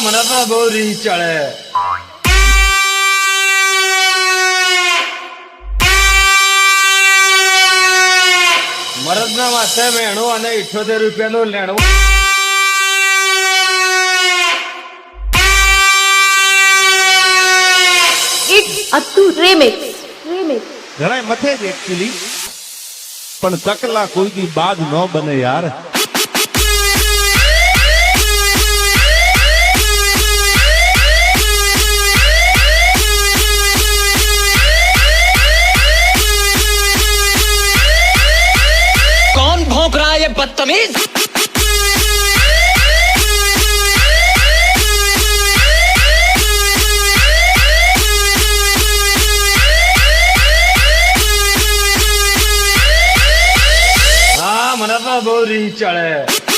મને તો બહુ રીહ ચડે. મરદના માથે વેણું અને ઇઠ્યોતેર રૂપિયાનું લેણું. જરાય મથે જ એકચ્યુઅલી પણ તકલા કોઈ દી બાદ ન બને યાર. બદતમીઝ મને તો બહુ રીચ ચડે.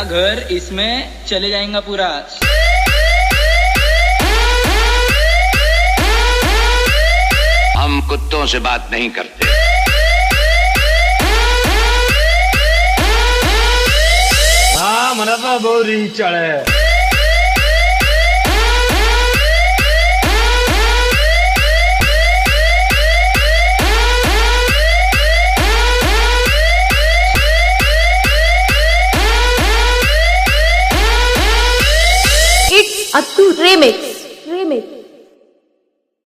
मेरा घर इसमें चले जाएगा पूरा। हम कुत्तों से बात नहीं करते। हाँ मना बोरी चढ़े। અતુલ રેમિક્સ રેમિક્સ